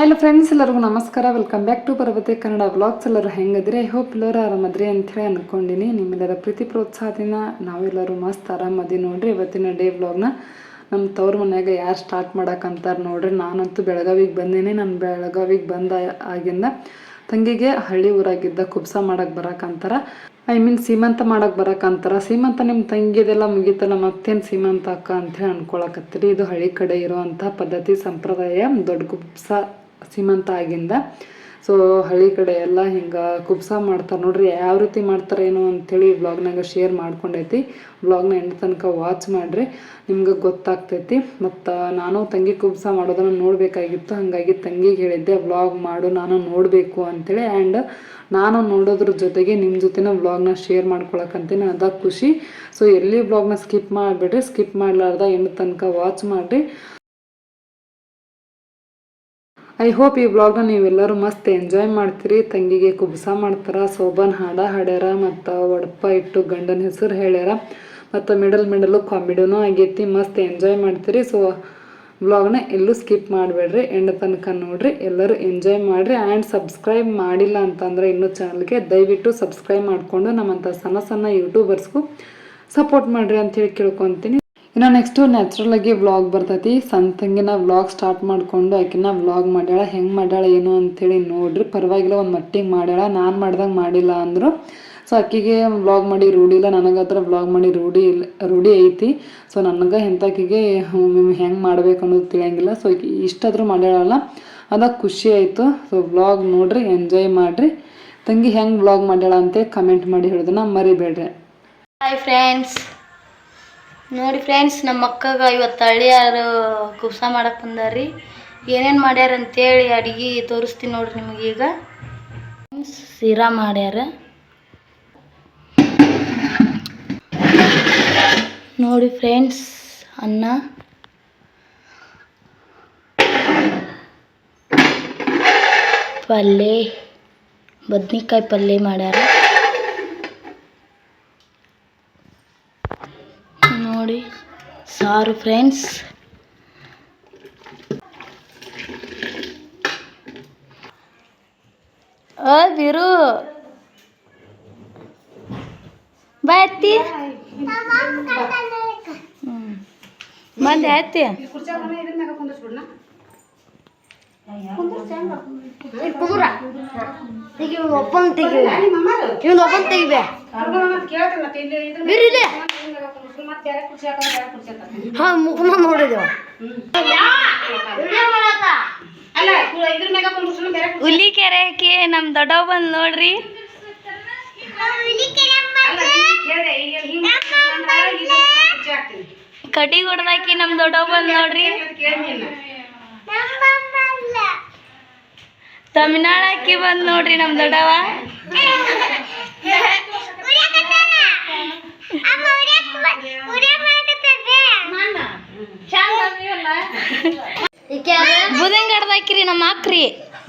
Hello friends ಎಲ್ಲರಿಗೂ ನಮಸ್ಕಾರ. Welcome back to Parvathi Kannada vlogs ಎಲ್ಲರೂ ಹೆಂಗದ್ರಿ ಐ ಹೋಪ್ ಎಲ್ಲರೂ ಆರಾಮದ್ರಿ ಅಂತೇಳಿ ಅಂದ್ಕೊಂಡಿನಿ ನಿಮ್ಮೆಲ್ಲರ ಪ್ರೀತಿ, ಪ್ರೋತ್ಸಾಹದಿಂದ ನಾವೆಲ್ಲರೂ ಮಸ್ತ್ ಆರಾಮದಿ ನೋಡ್ರಿ. ಇವತ್ತಿನ ಡೇ ವ್ಲಾಗ್ನ ನಮ್ಮ ತವ್ರ ಮನ್ಯಾಗ ಯಾರು ಸ್ಟಾರ್ಟ್ ಮಾಡಕ್ಕಂತಾರೆ ನೋಡ್ರಿ. ನಾನಂತೂ ಬೆಳಗಾವಿಗೆ ಬಂದೇನೆ. ನಾನು ಬೆಳಗಾವಿಗೆ ಬಂದ ಆಗಿಂದ ತಂಗಿಗೆ ಹಳ್ಳಿ ಊರಾಗಿದ್ದ ಕುಬ್ಸ ಮಾಡಕ್ಕೆ ಬರಕ್ಕಂತಾರ ಐ ಮೀನ್ ಸೀಮಂತ ಮಾಡಕ್ಕೆ ಬರಕ್ಕಂತಾರ ಸೀಮಂತ ನಿಮ್ಮ ತಂಗಿದೆಲ್ಲ ಮುಗೀತಲ್ಲ, ಮತ್ತೇನು ಸೀಮಂತ ಅಕ್ಕ ಅಂತೇಳಿ ಅನ್ಕೊಳಕತ್ತೀರಿ. ಇದು ಹಳ್ಳಿ ಕಡೆ ಇರುವಂಥ ಪದ್ಧತಿ, ಸಂಪ್ರದಾಯ, ದೊಡ್ಡ ಕುಬ್ಸ ಸೀಮಂತ ಆಗಿಂದ ಸೊ ಹಳ್ಳಿ ಕಡೆ ಎಲ್ಲ ಹಿಂಗೆ ಕುಬ್ಸ ಮಾಡ್ತಾರೆ ನೋಡ್ರಿ, ಯಾವ ರೀತಿ ಮಾಡ್ತಾರೆ ಏನು ಅಂಥೇಳಿ ಬ್ಲಾಗ್ನಾಗ ಶೇರ್ ಮಾಡ್ಕೊಂಡೈತಿ. ಬ್ಲಾಗ್ನ ಎಂಡ್ ತನಕ ವಾಚ್ ಮಾಡಿರಿ, ನಿಮ್ಗೆ ಗೊತ್ತಾಗ್ತೈತಿ. ಮತ್ತು ನಾನು ತಂಗಿ ಕುಬ್ಸ ಮಾಡೋದನ್ನು ನೋಡಬೇಕಾಗಿತ್ತು, ಹಾಗಾಗಿ ತಂಗಿಗೆ ಹೇಳಿದ್ದೆ ಬ್ಲಾಗ್ ಮಾಡು, ನಾನು ನೋಡಬೇಕು ಅಂಥೇಳಿ ಆ್ಯಂಡ್ ನಾನು ನೋಡೋದ್ರ ಜೊತೆಗೆ ನಿಮ್ಮ ಜೊತೆನ ಬ್ಲಾಗ್ನ ಶೇರ್ ನಾನು ಅದ ಖುಷಿ. ಸೊ ಎಲ್ಲಿ ಬ್ಲಾಗ್ನ ಸ್ಕಿಪ್ ಮಾಡಿಬಿಡ್ರಿ ಸ್ಕಿಪ್ ಮಾಡಲಾರ್ದ ಎಂಡ್ ತನಕ ವಾಚ್ ಮಾಡಿರಿ. ಐ ಹೋಪ್ ಈ ವ್ಲಾಗ್ನ ನೀವೆಲ್ಲರೂ ಮಸ್ತ್ ಎಂಜಾಯ್ ಮಾಡ್ತೀರಿ. ತಂಗಿಗೆ ಕುಬ್ಸ ಮಾಡ್ತಾರ, ಸೋಬನ್ ಹಾಡ ಹಾಡ್ಯಾರ, ಮತ್ತು ಒಡಪ ಇಟ್ಟು ಗಂಡನ ಹೆಸರು ಹೇಳ್ಯಾರ. ಮತ್ತು ಮಿಡಲ್ ಮಿಡಲು ಕಾಮಿಡಿನೂ ಆಗೈತಿ, ಮಸ್ತ್ ಎಂಜಾಯ್ ಮಾಡ್ತೀರಿ. ಸೊ ವ್ಲಾಗ್ನ ಎಲ್ಲೂ ಸ್ಕಿಪ್ ಮಾಡಬೇಡ್ರಿ. ಎಂಡ ತನಕ ನೋಡ್ರಿ, ಎಲ್ಲರೂ ಎಂಜಾಯ್ ಮಾಡಿರಿ. ಆ್ಯಂಡ್ ಸಬ್ಸ್ಕ್ರೈಬ್ ಮಾಡಿಲ್ಲ ಅಂತಂದರೆ ಇನ್ನೂ ಚಾನಲ್ಗೆ ದಯವಿಟ್ಟು ಸಬ್ಸ್ಕ್ರೈಬ್ ಮಾಡಿಕೊಂಡು ನಮ್ಮಂಥ ಸಣ್ಣ ಸಣ್ಣ ಯೂಟ್ಯೂಬರ್ಸ್ಗೂ ಸಪೋರ್ಟ್ ಮಾಡಿರಿ ಅಂತೇಳಿ ಕೇಳ್ಕೊತೀನಿ. ಇನ್ನು ನೆಕ್ಸ್ಟು ನ್ಯಾಚುರಲ್ ಆಗಿ ವ್ಲಾಗ್ ಬರ್ತೈತಿ. ಸಂತಂಗಿನ ವ್ಲಾಗ್ ಸ್ಟಾರ್ಟ್ ಮಾಡಿಕೊಂಡು ಆಕಿನ ವ್ಲಾಗ್ ಮಾಡ್ಯಾಳ, ಹೆಂಗೆ ಮಾಡ್ಯಾಳ, ಏನು ಅಂಥೇಳಿ ನೋಡ್ರಿ. ಪರವಾಗಿಲ್ಲ ಒಂದು ಮಟ್ಟಿಗೆ ಮಾಡ್ಯಾಳ, ನಾನು ಮಾಡ್ದಂಗೆ ಮಾಡಿಲ್ಲ ಅಂದರು. ಸೊ ಅಕ್ಕಿಗೆ ವ್ಲಾಗ್ ಮಾಡಿ ರೂಢಿ ಇಲ್ಲ, ನನಗೆ ಹತ್ರ ವ್ಲಾಗ್ ಮಾಡಿ ರೂಢಿ ಇಲ್ಲ, ರೂಢಿ ಐತಿ. ಸೊ ನನಗೆ ಎಂಥಕ್ಕಿಗೆ ಹೆಂಗೆ ಮಾಡಬೇಕು ಅನ್ನೋದು ತಿಳಿಯಂಗಿಲ್ಲ. ಸೊ ಇಷ್ಟಾದರೂ ಮಾಡ್ಯಾಳಲ್ಲ, ಅದ ಖುಷಿ ಆಯಿತು. ಸೊ ವ್ಲಾಗ್ ನೋಡ್ರಿ ಎಂಜಾಯ್ ಮಾಡಿರಿ. ತಂಗಿ ಹೆಂಗೆ ವ್ಲಾಗ್ ಮಾಡ್ಯಾಳ ಅಂತೇಳಿ ಕಮೆಂಟ್ ಮಾಡಿ ಹೇಳೋದನ್ನ ಮರಿಬೇಡ್ರಿ. ಹಾಯ್ ಫ್ರೆಂಡ್ಸ್ ನೋಡಿ ಫ್ರೆಂಡ್ಸ್ ನಮ್ಮ ಅಕ್ಕಗ ಇವತ್ತು ಹಳ್ಳಿಯಾರು ಕುಬ್ಸ ಮಾಡಕ್ಕೆ ಬಂದಾರ್ರಿ. ಏನೇನು ಮಾಡ್ಯಾರ ಅಂತೇಳಿ ಅಡಿಗೆ ತೋರಿಸ್ತೀನಿ ನೋಡ್ರಿ ನಿಮಗೆ ಈಗ. ಸೀರಾ ಮಾಡ್ಯಾರ. ನೋಡಿ ಫ್ರೆಂಡ್ಸ್ ಅನ್ನ. ಪಲ್ಯ ಬದ್ನಿಕಾಯಿ ಪಲ್ಯ ಮಾಡ್ಯಾರ ನೋಡಿ ಸಾರು ಫ್ರೆಂಡ್ಸ್ ಓ ಬಿರು. ಬಾಯ್ ಅತ್ತಿ. ಬಂದೆ ಅತ್ತಿ ಒಪ್ಪನ್ ತೆಗಿ ಇವನು ಒಪ್ಪನ್ ತೆಗಿಬೇ. ಬಿರಿಲೆ ಹಾ ಮುಖಮ ಹಾಕಿ ಹುಲಿ ನಮ್ ದೊಡ್ಡವ ಬಂದ್ ನೋಡ್ರಿ ಕಟಿ ಹೊಡ್ದಾಕಿ ನಮ್ ದೊಡ್ಡವ ಬಂದ್ ನೋಡ್ರಿ ತಮಿಳ್ನಾಡ್ ಅಕ್ಕಿ ಬಂದ್ ನೋಡ್ರಿ ನಮ್ ದೊಡ್ಡವ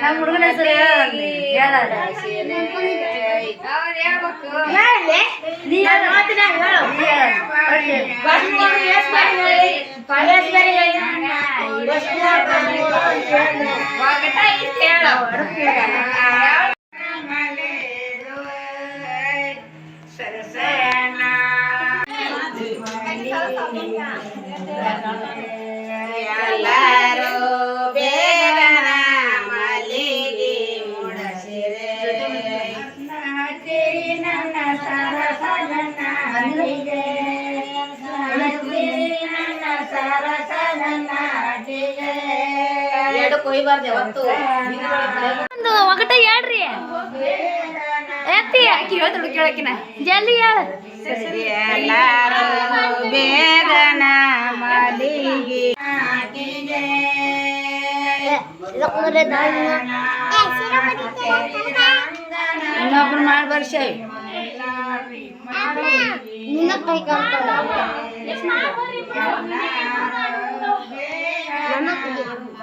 ನಮ್ಮ ಹುಡುಗನ ಹೆಸರು ಎಲ್ಲರೂ ಬೇ ಒಗಟ ಹೇಳ್ರಿ. ಎತ್ತಿ ಜಲ್ದಿ ಹೇಳ. ಬೇಗನ ಮಲಿಗೆ. ಇನ್ನೊಬ್ರು ಮಾಡಿ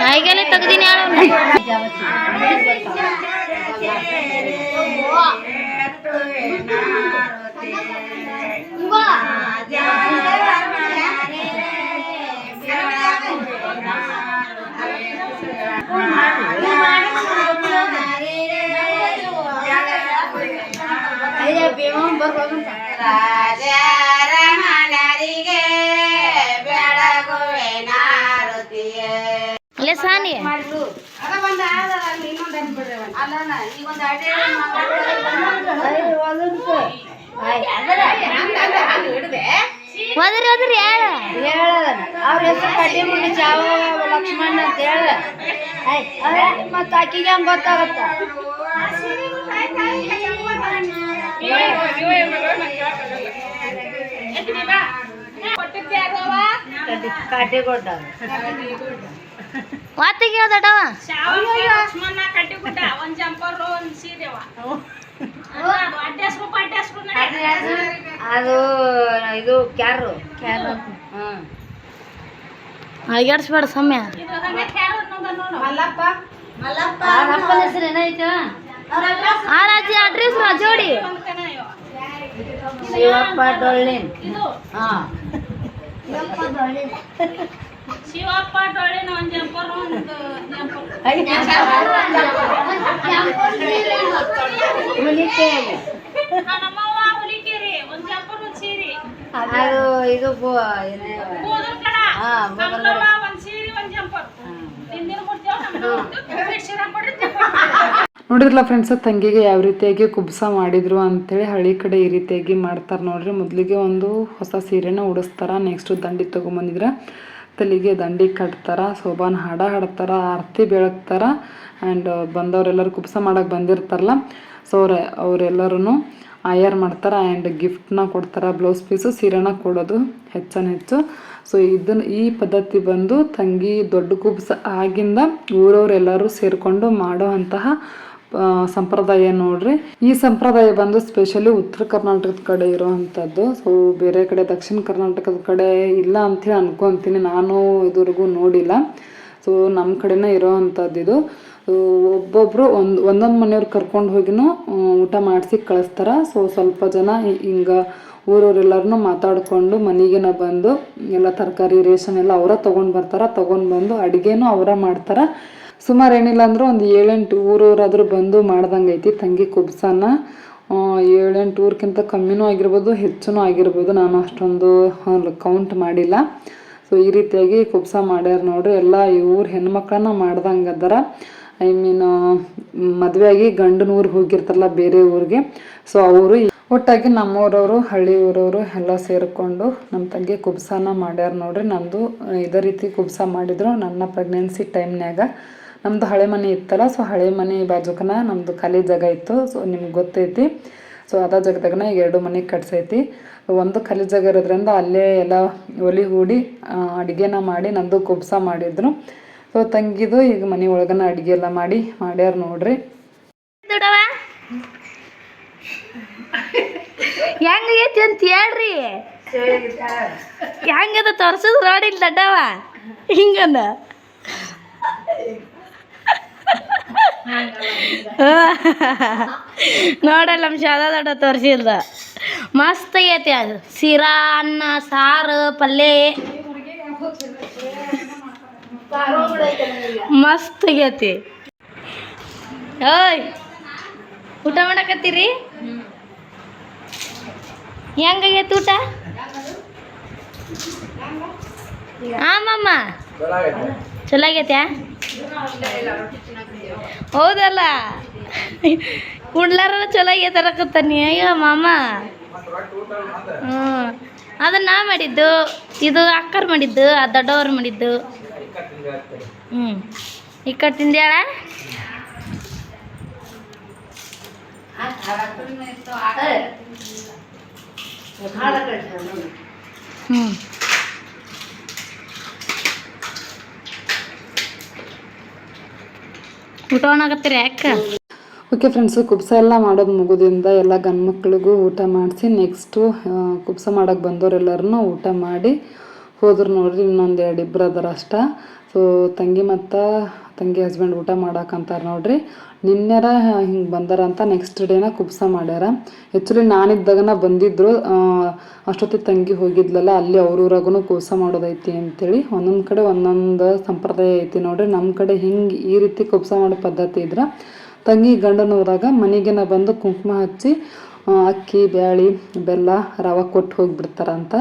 నాయకలే తగ్గుదిని ఆడ రాజా ಒದ್ರಿ ಒದ್ರಿ ಹೇಳ ಅವ್ರ ಹೆಸರು ಕಡ್ಡಿ ಮುಂದೆ ಚಾವ ಲಕ್ಷ್ಮಣ ಅಂತ ಹೇಳ. ಮತ್ತ ಆಕಿಗೆ ಹಂಗ ಗೊತ್ತಾಗತ್ತ. ಕಡ್ಡಿ ಕೊಟ್ಟ ಮಾತಿಗೆ ಹೇಳ್ದಟವ ಅದು ಇದು ಕ್ಯಾರು. ಕ್ಯಾರು. ಹ್ಮ್. ಅಳಿಗಾಡ್ಸ್ಬೇಡ ಸಮಯ ಮಲ್ಲಪ್ಪ. ಮಲ್ಲಪ್ಪ ಅಪ್ಪನ ಹೆಸರು ಏನೈತೆ? ಆ ರಾಜಿ ಅಡ್ರೆಸ್ ಜೋಡಿ ಶಿವಪ್ಪ ಡೊಳ್ಳಿನ್. ಹಾ. ಶಿವಪ್ಪ ಡೊಳ್ಳಿನ ಒಂದ್ ಜಂಪರ್ ಒಂದು ಹುಲಿಕೇರಿ ನಮ್ಮವ್ವ ಹುಲಿಕೇರಿ ಒಂದ್ ಜಂಪರ್ ಒಂದ್ ಸೀರೆ ಅದು ಇದು ಬು- ಏನೇ ಕೂದಲ್ ಕಡ ಹಾ, ಕೂದಲ್ ಕಡ. ನಮ್ಮವ್ವ ಒಂದ್ ಸೀರೆ ಒಂದ್ ಜಂಪರ್ ಹಿಂದಿನ ಮುಡ್ತೇವ ನಮ್ಮ ಸೀರೆ ಕೊಡ್ರಿ ನೋಡಿದ್ರಲ್ಲ ಫ್ರೆಂಡ್ಸ್ ತಂಗಿಗೆ ಯಾವ ರೀತಿಯಾಗಿ ಕುಬ್ಸ ಮಾಡಿದ್ರು ಅಂತೇಳಿ ಹಳ್ಳಿ ಕಡೆ ಈ ರೀತಿಯಾಗಿ ಮಾಡ್ತಾರೆ ನೋಡ್ರಿ. ಮೊದಲಿಗೆ ಒಂದು ಹೊಸ ಸೀರೆನ ಉಡಿಸ್ತಾರ ನೆಕ್ಸ್ಟ್ ದಂಡಿ ತೊಗೊಂಬಂದಿದ್ರೆ. ತಲೆಗೆ ದಂಡಿ ಕಟ್ತಾರ, ಸೋಬಾನ ಹಾಡ ಹಾಡ್ತಾರ, ಆರತಿ ಬೆಳಗ್ತಾರ ಆ್ಯಂಡ್ ಬಂದವರೆಲ್ಲರೂ ಕುಬ್ಸ ಮಾಡಕ್ಕೆ ಬಂದಿರ್ತಾರಲ್ಲ ಸೊ ಅವ್ರ ಅವರೆಲ್ಲರೂ ಆಯರ್ ಮಾಡ್ತಾರೆ ಆ್ಯಂಡ್ ಗಿಫ್ಟ್ನ ಕೊಡ್ತಾರೆ ಬ್ಲೌಸ್ ಪೀಸು ಸೀರೆನ ಕೊಡೋದು ಹೆಚ್ಚನ ಹೆಚ್ಚು. ಸೊ ಇದನ್ನು ಈ ಪದ್ಧತಿ ಬಂದು ತಂಗಿ ದೊಡ್ಡ ಕುಬ್ಸ ಆಗಿಂದ ಊರವರೆಲ್ಲರೂ ಸೇರಿಕೊಂಡು ಮಾಡೋ ಅಂತಹ ಸಂಪ್ರದಾಯ ನೋಡ್ರಿ. ಈ ಸಂಪ್ರದಾಯ ಬಂದು ಸ್ಪೆಷಲಿ ಉತ್ತರ ಕರ್ನಾಟಕದ ಕಡೆ ಇರೋವಂಥದ್ದು ಸೊ ಬೇರೆ ಕಡೆ ದಕ್ಷಿಣ ಕರ್ನಾಟಕದ ಕಡೆ ಇಲ್ಲ ಅಂಥೇಳಿ ಅನ್ಕೊಂತೀನಿ. ನಾನು ಇದುವರೆಗೂ ನೋಡಿಲ್ಲ. ಸೊ ನಮ್ಮ ಕಡೆನೇ ಇರೋಂಥದ್ದು ಇದು. ಒಬ್ಬೊಬ್ಬರು ಒಂದು, ಒಂದೊಂದು ಮನೆಯವ್ರು ಕರ್ಕೊಂಡು ಹೋಗಿನೂ ಊಟ ಮಾಡಿಸಿ ಕಳಿಸ್ತಾರೆ. ಸೊ ಸ್ವಲ್ಪ ಜನ ಹಿಂಗೆ ಊರವರೆಲ್ಲರನ್ನೂ ಮಾತಾಡಿಕೊಂಡು ಮನೆಗೇನ ಬಂದು, ಎಲ್ಲ ತರಕಾರಿ, ರೇಷನ್ ಎಲ್ಲ ಅವರ ತೊಗೊಂಡು ಬರ್ತಾರೆ. ತೊಗೊಂಡು ಬಂದು ಅಡುಗೆನೂ ಅವರ ಮಾಡ್ತಾರೆ. ಸುಮಾರು ಏನಿಲ್ಲ ಅಂದ್ರೆ ಒಂದು ಏಳೆಂಟು ಊರವರಾದರೂ ಬಂದು ಮಾಡ್ದಂಗೆ ಐತಿ ತಂಗಿ ಕುಬ್ಸನ. ಏಳೆಂಟು ಊರ್ಕಿಂತ ಕಮ್ಮಿನೂ ಆಗಿರ್ಬೋದು ಹೆಚ್ಚೂ ಆಗಿರ್ಬೋದು. ನಾನು ಅಷ್ಟೊಂದು ಕೌಂಟ್ ಮಾಡಿಲ್ಲ. ಸೊ ಈ ರೀತಿಯಾಗಿ ಕುಬ್ಸ ಮಾಡ್ಯಾರ ನೋಡ್ರಿ. ಎಲ್ಲ ಇವ್ರ ಹೆಣ್ಮಕ್ಳನ್ನ ಮಾಡ್ದಂಗೆ ಅದರ ಐ ಮೀನ್ ಆಗಿ ಗಂಡನ ಊರಿಗೆ ಹೋಗಿರ್ತಾರಲ್ಲ ಬೇರೆ ಊರಿಗೆ. ಸೊ ಅವರು ಒಟ್ಟಾಗಿ ನಮ್ಮೂರವರು, ಹಳ್ಳಿ ಊರವರು ಎಲ್ಲ ಸೇರಿಕೊಂಡು ನಮ್ಮ ತಂಗಿ ಕುಬ್ಸನ ಮಾಡ್ಯಾರ ನೋಡ್ರಿ. ನಂದು ಇದೇ ರೀತಿ ಕುಬ್ಸ ಮಾಡಿದ್ರು ನನ್ನ ಪ್ರೆಗ್ನೆನ್ಸಿ ಟೈಮ್ನ್ಯಾಗ ನಮ್ಮದು ಹಳೆ ಮನೆ ಇತ್ತಲ್ಲ ಸೊ ಹಳೆ ಮನೆ ಬಾಜುಕನ ನಮ್ಮದು ಖಾಲಿ ಜಾಗ ಇತ್ತು ಸೊ ನಿಮ್ಗೆ ಗೊತ್ತೈತಿ. ಸೊ ಅದ ಜಾಗದಾಗನ ಈಗ ಎರಡು ಮನೆ ಕಟ್ಸೈತಿ. ಒಂದು ಖಾಲಿ ಜಾಗ ಇರೋದ್ರಿಂದ ಅಲ್ಲೇ ಎಲ್ಲ ಒಲಿ ಹೂಡಿ ಅಡುಗೆನ ಮಾಡಿ ನಂದು ಕುಬ್ಸ ಮಾಡಿದ್ರು. ಸೊ ತಂಗಿದು ಈಗ ಮನೆ ಒಳಗನ ಅಡುಗೆ ಎಲ್ಲ ಮಾಡಿ ಮಾಡ್ಯಾರ ನೋಡ್ರಿ. ಹೆಂಗೈತಿ ಅಂತ ಹೇಳ್ರಿ. ಹೆಂಗದ ತೋರ್ಸದ್ ನೋಡಿಲ್ ದಡ್ಡವ? ಹಿಂಗಂದ ನೋಡಲ್ಲ ನಮ್ಮ ಶಾದಾ ದೊಡ್ಡ ತೋರಿಸಿಲ್ದ. ಮಸ್ತ್ ಆಗೈತಿ ಅದು. ಸಿರಾ ಅನ್ನ ಸಾರು ಪಲ್ಯ ಮಸ್ತ್ ಆಗೈತಿ. ಓಯ್ ಊಟ ಮಾಡಕತ್ತೀರಿ? ಹೆಂಗಾಗೈತಿ ಊಟ? ಆಮಮ್ಮ. ಚಲೋ ಆಗೈತ್ಯಾ? ಹೌದಲ್ಲ? ಕುಡ್ಲಾರ ಚಲೋ ಆಗೈತರಕತ್ತಾನಿ ಅಯ್ಯೋ ಮಾಮ. ಹ್ಞೂ. ಅದನ್ನ ನಾ ಮಾಡಿದ್ದು, ಇದು ಅಕ್ಕರ್ ಮಾಡಿದ್ದು, ಆ ದೊಡ್ಡವ್ರು ಮಾಡಿದ್ದು. ಹ್ಞೂ. ತಿಂದ್ಯಾಳ ಹ್ಞೂ. ಊಟ ಮಾಡಕತ್ತೀರಿ ಯಾಕ? ಓಕೆ ಫ್ರೆಂಡ್ಸು ಕುಬ್ಸ ಎಲ್ಲ ಮಾಡೋದು ಮುಗೋದ್ರಿಂದ ಎಲ್ಲ ಗಂಡು ಮಕ್ಕಳಿಗೂ ಊಟ ಮಾಡಿಸಿ ನೆಕ್ಸ್ಟು ಕುಬ್ಸ ಮಾಡೋಕ್ಕೆ ಬಂದವರೆಲ್ಲರೂ ಊಟ ಮಾಡಿ ಹೋದ್ರು ನೋಡ್ರಿ ಇನ್ನೊಂದು ಎರಡು ಇಬ್ಬರು ಅದರ ಅಷ್ಟ ಸೊ ತಂಗಿ ಮತ್ತು ತಂಗಿ ಹಸ್ಬೆಂಡ್ ಊಟ ಮಾಡಾಕಂತಾರೆ ನೋಡ್ರಿ. ನಿನ್ನೆರ ಹಿಂಗೆ ಬಂದಾರ ಅಂತ ನೆಕ್ಸ್ಟ್ ಡೇನ ಕುಬ್ಸ ಮಾಡ್ಯಾರ. ಆ್ಯಕ್ಚುಲಿ ನಾನಿದ್ದಾಗನ ಬಂದಿದ್ರು. ಅಷ್ಟೊತ್ತಿಗೆ ತಂಗಿ ಹೋಗಿದ್ಲಲ್ಲ, ಅಲ್ಲಿ ಅವ್ರ ಊರಾಗೂ ಕುಬ್ಸ ಮಾಡೋದೈತಿ ಅಂತೇಳಿ. ಒಂದೊಂದು ಕಡೆ ಒಂದೊಂದು ಸಂಪ್ರದಾಯ ಐತಿ ನೋಡ್ರಿ. ನಮ್ಮ ಕಡೆ ಹಿಂಗೆ ಈ ರೀತಿ ಕುಬ್ಸ ಮಾಡೋ ಪದ್ಧತಿ ಇದ್ರೆ. ತಂಗಿ ಗಂಡನೂರಾಗ ಮನೆಗೆನ ಬಂದು ಕುಂಕುಮ ಹಚ್ಚಿ ಅಕ್ಕಿ, ಬ್ಯಾಳಿ, ಬೆಲ್ಲ, ರವೆ ಕೊಟ್ಟು ಹೋಗಿಬಿಡ್ತಾರಂತ.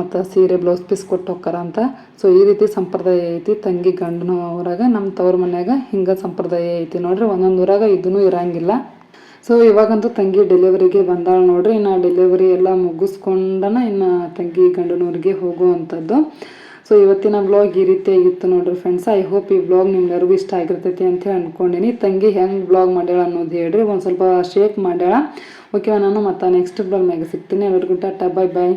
ಮತ್ತು ಸೀರೆ ಬ್ಲೌಸ್ ಪೀಸ್ ಕೊಟ್ಟು ಹೋಗ್ತಾರಂತ ಸೊ ಈ ರೀತಿ ಸಂಪ್ರದಾಯ ಐತಿ. ತಂಗಿ ಗಂಡನ ಊರಾಗ ನಮ್ಮ ತವ್ರ ಮನ್ಯಾಗ ಹಿಂಗೆ ಸಂಪ್ರದಾಯ ಐತಿ ನೋಡ್ರಿ. ಒಂದೊಂದು ಊರಾಗ ಇದೂ ಇರಂಗಿಲ್ಲ. ಸೊ ಇವಾಗಂತೂ ತಂಗಿ ಡೆಲಿವರಿಗೆ ಬಂದಾಳ ನೋಡ್ರಿ. ಇನ್ನು ಡೆಲಿವರಿ ಎಲ್ಲ ಮುಗಿಸ್ಕೊಂಡನ ಇನ್ನು ತಂಗಿ ಗಂಡನೂರಿಗೆ ಹೋಗುವಂಥದ್ದು. ಸೊ ಇವತ್ತಿನ ಬ್ಲಾಗ್ ಈ ರೀತಿಯಾಗಿತ್ತು ನೋಡ್ರಿ ಫ್ರೆಂಡ್ಸ್ ಐ ಹೋಪ್ ಈ ಬ್ಲಾಗ್ ನಿಮ್ಗೆಲ್ಲರಿಗೂ ಇಷ್ಟ ಆಗಿರ್ತೈತಿ ಅಂತ ಹೇಳಿ ಅನ್ಕೊಂಡಿನಿ. ತಂಗಿ ಹೆಂಗೆ ಬ್ಲಾಗ್ ಮಾಡ್ಯಾಳ ಅನ್ನೋದು ಹೇಳ್ರಿ. ಒಂದು ಸ್ವಲ್ಪ ಶೇಕ್ ಮಾಡ್ಯಾಳ. ಓಕೆ ನಾನು ಮತ್ತೆ ನೆಕ್ಸ್ಟ್ ಬ್ಲಾಗ್ನಾಗ ಸಿಗ್ತೀನಿ. ಎಲ್ಲರಿಗೂ ಟಾಟಾ ಬಾಯ್ ಬಾಯ್